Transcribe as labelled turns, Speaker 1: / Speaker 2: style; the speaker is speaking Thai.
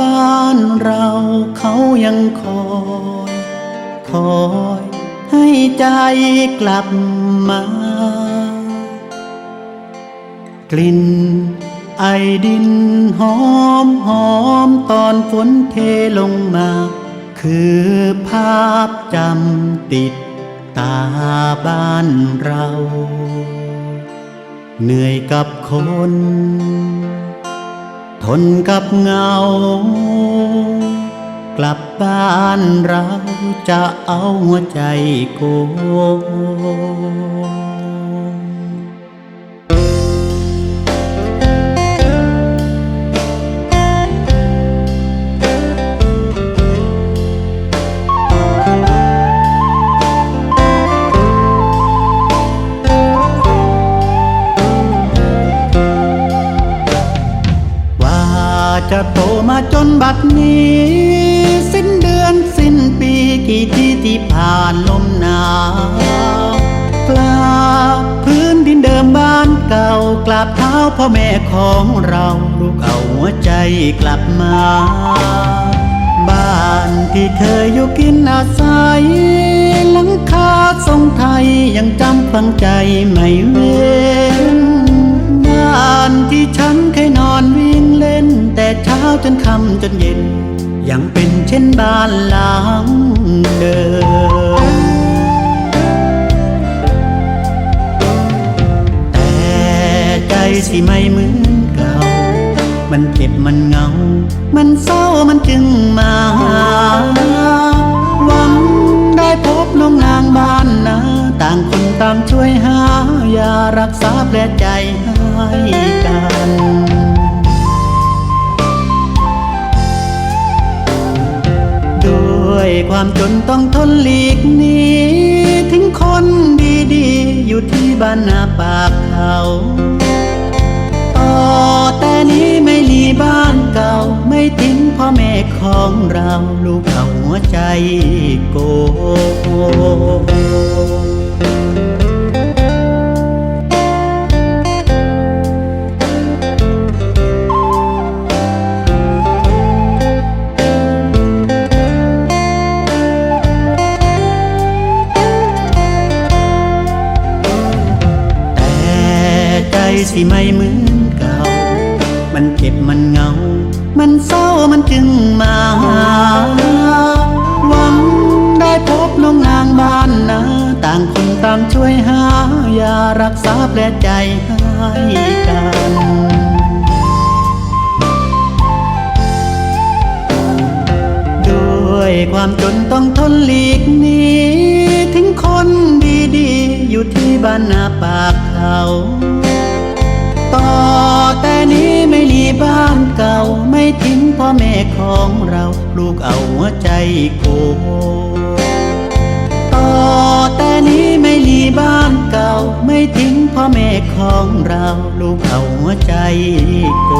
Speaker 1: บ้านเราเขายังคอย คอยให้ใจกลับมา กลิ่นไอดินหอมหอมตอนฝนเทลงมา คือภาพจำติดตาบ้านเรา เหนื่อยกับคน ทนกับเงา กลับบ้านเราจะเอาหัวใจโก จะโตมาจนบัดนี้ สิ้นเดือนสิ้นปีกี่ที่ที่ผ่านลมหนาวกราพื้นดินเดิมบ้านเก่ากราบเท้าพ่อแม่ของเราลูกเอาหัวใจกลับมา บ้านที่เคยอยู่กินอาศัยหลังคาทรงไทยยังจำฝังใจไม่เว้นบ้านที่ จนค่ำจนเย็น ยังเป็นเช่นบ้านหลังเดิมแต่ใจสิไม่เหมือนเก่า มันเจ็บมันเหงา มันเศร้ามันจึงมาหาหวังได้พบน้องนางบ้านนาต่างคนต่างช่วยหายารักษาแผลใจให้กัน ความจนต้องทนหลีกหนีทิ้งคนดีๆ อยู่ที่บ้านนาปากเขาต่อแต่นี้ไม่ลีบ้านเก่า ไม่ทิ้งพ่อแม่ของเรา ลูกเอาหัวใจโกง สิไม่เหมือนเก่า มันเจ็บมันเหงา มันเศร้ามันจึงมาหาหวังได้พบน้องนางบ้านนาต่างคนต่างช่วยหายารักษาแผลใจให้กันด้วยความจนต้องทนหลีกหนีทิ้งคนดีๆ อยู่ที่บ้านนาปากเขา นี้ไม่ลีบ้านเก่า ไม่ทิ้งพ่อแม่ของเรา ลูกเอาหัวใจโกต่อแต่นี้ไม่ลีบ้านเก่า ไม่ทิ้งพ่อแม่ของเรา ลูกเอาหัวใจโก